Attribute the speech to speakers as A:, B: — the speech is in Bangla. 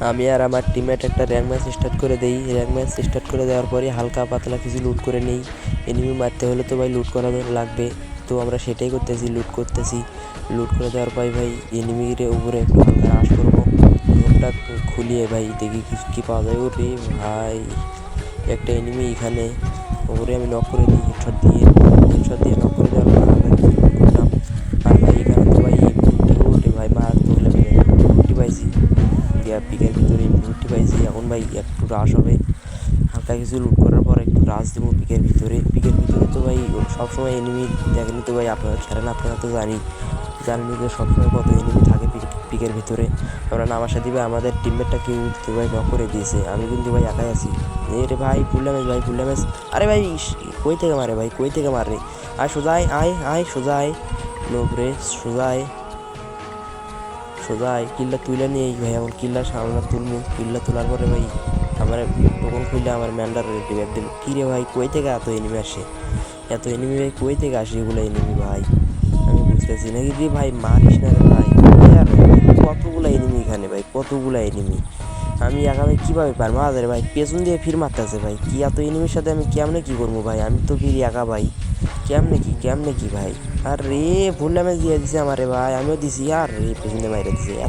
A: আমি আর আমার টিমমেট একটা র্যাঙ্ক ম্যাচ স্টার্ট করে দিই। র্যাঙ্ক ম্যাচ স্টার্ট করে দেওয়ার পরে হালকা পাতলা কিছু লুট করে নেই। এনিমি মারতে হলে তো ভাই লুট করা লাগবে। তো আমরা সেটাই করতেছি লুট করতেছি। লুট করে দেওয়ার পরে ভাই এনিমির উপরে একটু হালকা রাশ করব। রুমটা খুলিয়ে ভাই দেখি কী পাওয়া যায়। ওরে ভাই, একটা এনিমি এখানে। ওরে আমি নক করে দিই হেডশট দিয়ে। গ্যাপ পিকের ভিতরে এমটি পাইছি, এখন ভাই একটু রাশ হবে। হালকা কিছু লুট করার পর একটু রাশ দেবো পিকের ভিতরে। পিকের ভিতরে তো ভাই সবসময় এনিমি দেখেনি তো ভাই, আপনারা খেলেন আপনারা তো জানি। জানেনি যে সবসময় কত এনিমি থাকে পিকের ভিতরে। আমরা নামার সাথে ভাই আমাদের টিমমেটটা কেউ তো ভাই নক করে দিয়েছে। আমি কিন্তু ভাই একাই আছি। এ রে ভাই ফুল ড্যামেজ ভাই ফুল ড্যামেজ আরে ভাই কই থেকে মারে ভাই, কই থেকে মারে আয় সোজাই আয় আয় সোজাই লোক রে সোজাই কিল্লা তুলে নিয়ে ভাই, এখন কিল্লা সামনে তুলবো কিল্লা তোলার পরে ভাই, আমার টোকন খুললে আমার ম্যান্ডার রেডি দিল। কী রে ভাই, কই থেকে এত এনিমি আসে? এত এনিমি ভাই, কই থেকে আসে এগুলো এনিমি ভাই? আমি বুঝতেছি নাকি রে ভাই, মারিস না রে ভাই? কতগুলো এনিমি এখানে ভাই, কতগুলো এনিমি আমি আগামী কীভাবে পারব? আমাদের ভাই পেছন দিয়ে ফির মারতেছে ভাই। কি এত এনিমির সাথে আমি কেমনে কী করব ভাই? আমি তো ফিরি একা ভাই। কেমনে কি কেমনে কি ভাই? আর রে ফুল ড্যামেজ দিয়ে দিছে আমারে ভাই। আমিও দিছি। আর রে পেছন দিয়ে মাইরে দিছে।